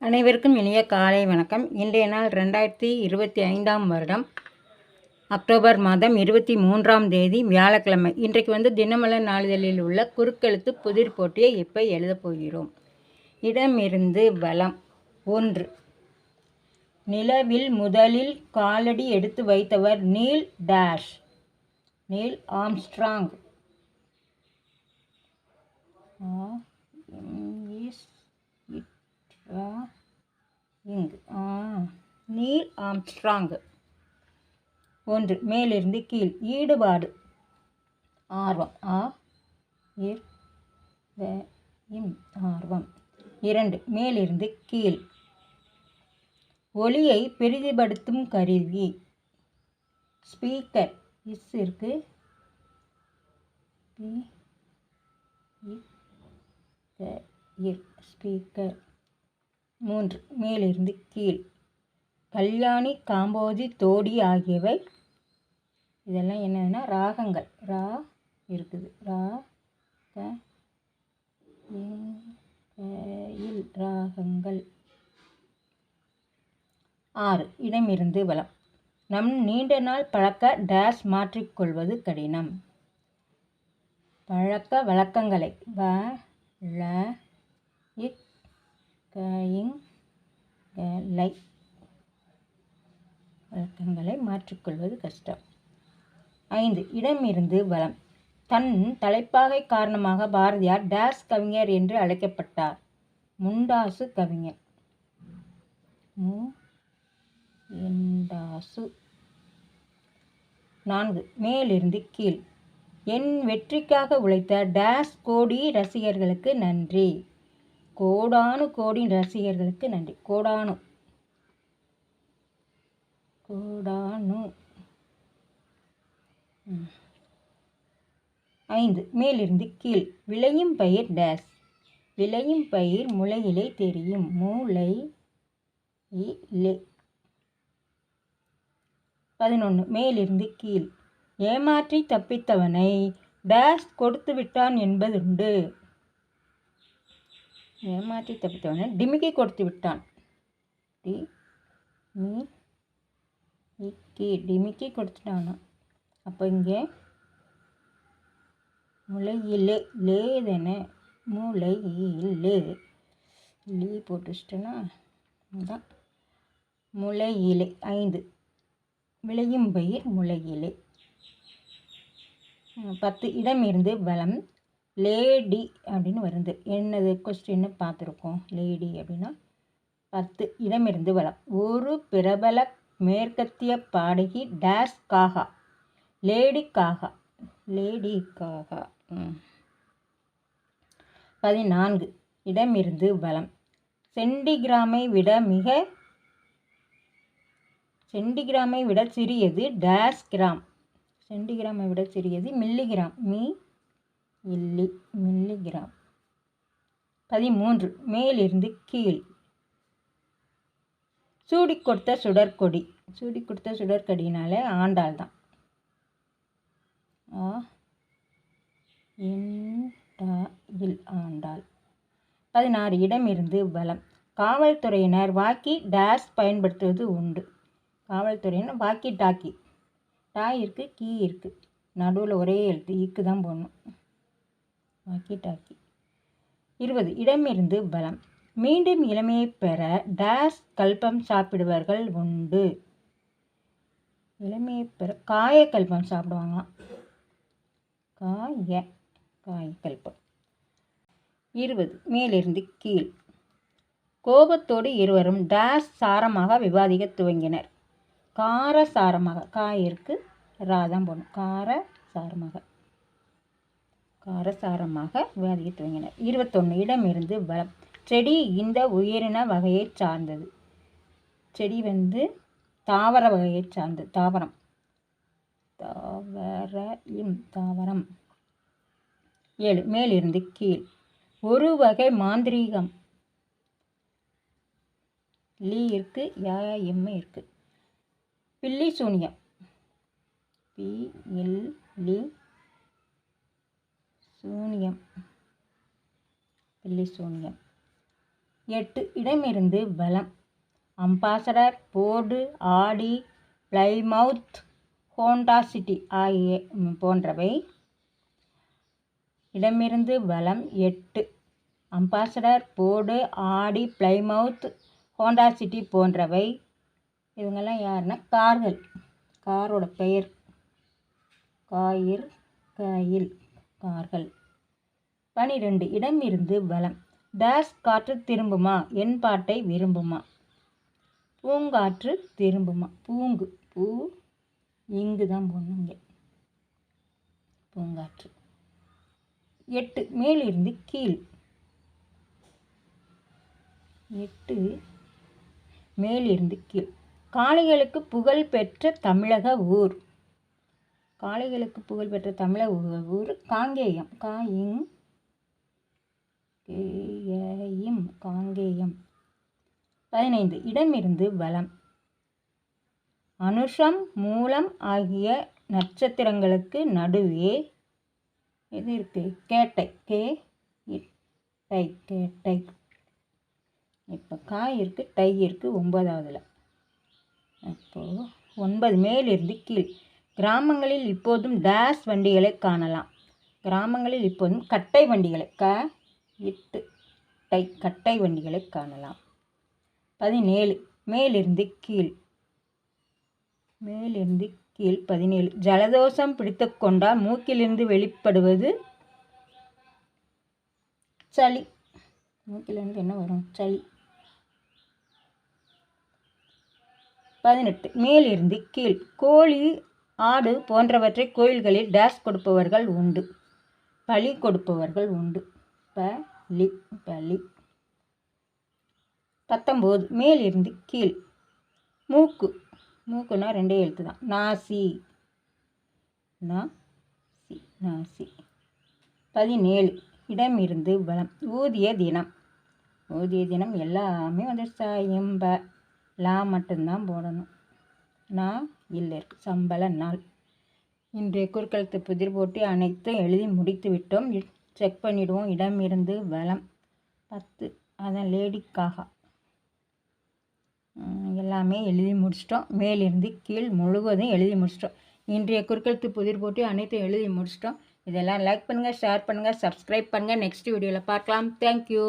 அனைவருக்கும் இனிய காலை வணக்கம். இன்றைய நாள் ரெண்டாயிரத்தி இருபத்தி ஐந்தாம் வருடம். அக்டோபர் மாதம் இருபத்தி மூன்றாம் தேதி வியாழக்கிழமை. இன்றைக்கு வந்து தினமலர் நாளிதழில் உள்ள குறுக்கெழுத்து புதிர் போட்டியை இப்போ எழுதப் போகிறோம். இடமிருந்து பலம் ஒன்று. நிலவில் முதலில் காலடி எடுத்து வைத்தவர் Neil dash. Neil Armstrong. It, இங்கு. ஆ நீல் ஆம்ஸ்ட்ராங் ஒன்று மேலிருந்து கீழ். ஈடுபாடு. ஆர்வம். ஆ இர் இம் ஆர்வம். இரண்டு மேலிருந்து கீழ். ஒளியை பெரிதுபடுத்தும் கருவி. ஸ்பீக்கர். இஸ் இருக்கு. ஸ்பீக்கர். மூன்று. மேலிருந்து கீழ். கல்யாணி காம்போதி தோடி ஆகியவை இதெல்லாம் என்னதுன்னா ராகங்கள். ரா இருக்குது. ரா க இல் ராகங்கள். ஆறு. இடமிருந்து வளம் நம் நீண்ட நாள் பழக்க டேஷ் மாற்றிக்கொள்வது கடினம். பழக்க வழக்கங்களை வ ழ இக் க இங் க, லை கற்றுக்கொள்வது மாற்றிக்கொள்வது கஷ்டம். ஐந்து இடமிருந்து வலம். தன் தலைப்பாகை காரணமாக பாரதியார் டேஸ் கவிஞர் என்று அழைக்கப்பட்டார். முண்டாசு கவிஞர். மு. எண்டாசு. நான்கு மேலிருந்து கீழ். என் வெற்றிக்காக உழைத்த டேஸ் கோடி ரசிகர்களுக்கு நன்றி. கோடானு கோடி ரசிகர்களுக்கு நன்றி. கோடானு. கூடானு. ஐந்து. மேலிருந்து கீழ். விளையும் பயிர் டேஸ் விளையும் பயிர் முளையிலே தெரியும். மூளை இலே. பதினொன்று மேலிருந்து கீழ். ஏமாற்றி தப்பித்தவனை டேஸ் கொடுத்து விட்டான் என்பதுண்டு. ஏமாற்றி தப்பித்தவனை. டிமிக்கி கொடுத்து விட்டான். டி மீ இக்கி டிமிக்கி கொடுத்துட்டானோ அப்போ இங்கே முளையிலே லே தானே மூளை லே லீ போட்டு வச்சிட்டேன்னா அதான். முளையிலே ஐந்து. விளையும் பயிர் முளையிலே. பத்து. இடம் இருந்து வளம். லேடி அப்படின்னு வருது. என்னது? கொஸ்டின்னு பார்த்துருக்கோம்? லேடி அப்படின்னா பத்து. இடமிருந்து வளம். ஒரு பிரபல மேற்கத்திய பாடகி days Gaga. Lady Gaga. Lady Gaga. பதினான்கு. இடமிருந்து பலம் சென்டிகிராமை விட மிக சென்டிகிராமை விட சிறியது டேஸ் கிராம். சென்டிகிராமை விட சிறியது மில்லிகிராம். மீ. இல்லி. மில்லிகிராம். பதிமூன்று. மேலிருந்து கீழ். சூடி கொடுத்த சுடற்கொடி. சூடி கொடுத்த சுடற்கொடினாலே ஆண்டாள் தான். ஆ இல் ஆண்டாள். பதினாறு இடமிருந்து வலம். காவல்துறையினர் வாக்கி டேஸ் பயன்படுத்துவது உண்டு. காவல்துறையினர் வாக்கி டாக்கி. டாய் இருக்குது கீ இருக்குது நடுவில் ஒரே எழுத்து ஈக்கு தான் போடணும். Walkie talkie. இருபது இடமிருந்து பலம் மீண்டும் இளமையை பெற டேஸ் கல்பம் சாப்பிடுவர்கள் உண்டு. இளமையை பெற காயக்கல்பம் சாப்பிடுவாங்களாம். காய காயக்கல்பம் இருபது மேலிருந்து கீழ். கோபத்தோடு இருவரும் டேஸ் சாரமாக விவாதிக்க துவங்கினர். கார சாரமாக காயிற்கு ராதம் போடணும் கார சாரமாக. காரசாரமாக விவாதிக்க துவங்கினர். இருபத்தொன்று இடமிருந்து வலம். செடி இந்த உயிரின வகையை சார்ந்தது. செடி வந்து தாவர வகையைச் சார்ந்தது. தாவரம். தாவர இம் தாவரம். ஏழு. மேலிருந்து கீழ். ஒரு வகை மாந்திரீகம். லீ இருக்கு யா எம் இருக்கு. பில்லி சூனியம். பி எல் லி சூனியம். பில்லி சூனியம். எட்டு இடமிருந்து பலம் Ambassador Ford Audi Plymouth Honda City ஆகிய போன்றவை. இடமிருந்து பலம் எட்டு. Ambassador Ford Audi Plymouth Honda City போன்றவை. இவங்கெல்லாம் யாருன்னா? கார்கள். காரோட பெயர். காயிர் காயில். கார்கள். பனிரெண்டு இடமிருந்து பலம் டேஸ் காற்று திரும்புமா? என் பாட்டை விரும்புமா? பூங்காற்று திரும்புமா? பூங்கு பூ இங்கு தான் பொண்ணுங்க பூங்காற்று எட்டு மேலிருந்து கீழ். எட்டு மேலிருந்து கீழ். காளைகளுக்கு புகழ் பெற்ற தமிழக ஊர். காளைகளுக்கு புகழ் பெற்ற தமிழக ஊர். காங்கேயம். காயிங் கேயம் காங்கேயம். பதினைந்து இடமிருந்து வலம் அனுஷம் மூலம் ஆகிய நட்சத்திரங்களுக்கு நடுவே இது இருக்கு? கேட்டை கே இ- டை கேட்டை. இப்போ காய் இருக்குது டை இருக்கு ஒன்பதாவதுல. அப்போது ஒன்பது மேலிருந்து கீழ். கிராமங்களில் இப்போதும் டேஸ் வண்டிகளை காணலாம். கிராமங்களில் இப்போதும் கட்டை வண்டிகளை க இட்டு டை கட்டை வண்டிகளை காணலாம். பதினேழு மேலிருந்து கீழ். மேலிருந்து கீழ் பதினேழு. ஜலதோஷம் பிடித்து கொண்டால் மூக்கிலிருந்து வெளிப்படுவது சளி. மூக்கிலிருந்து என்ன வரும்? சளி. பதினெட்டு மேலிருந்து கீழ். கோழி ஆடு போன்றவற்றை கோயில்களில் டேஸ் கொடுப்பவர்கள் உண்டு. பலி கொடுப்பவர்கள் உண்டு. பலி பலி. பத்தொம்போது மேலிருந்து கீழ். மூக்கு. மூக்குனா ரெண்டே எழுத்து தான். நாசி. நாசி நாசி. பதினேழு இடமிருந்து பலம் ஊதிய தினம். ஊதிய தினம் எல்லாமே வந்து சாயம்ப லா மட்டும்தான் போடணும். நான் இல்லை சம்பள நாள். இன்றைய குறுக்கெழுத்து புதிர் போட்டு அனைத்தும் எழுதி முடித்து விட்டோம். செக் பண்ணிவிடுவோம் இடமிருந்து வளம். பத்து. அதான் லேடிக்காக. எல்லாமே எழுதி முடிச்சிட்டோம். மேலிருந்து கீழ் முழுவதும் எழுதி முடிச்சிட்டோம். இன்றைய குறுக்கெழுத்து புதிர் போட்டு அனைத்தும் எழுதி முடிச்சிட்டோம். இதெல்லாம் லைக் பண்ணுங்கள் ஷேர் பண்ணுங்கள் சப்ஸ்கிரைப் பண்ணுங்கள் நெக்ஸ்ட் வீடியோவில் பார்க்கலாம். தேங்க்யூ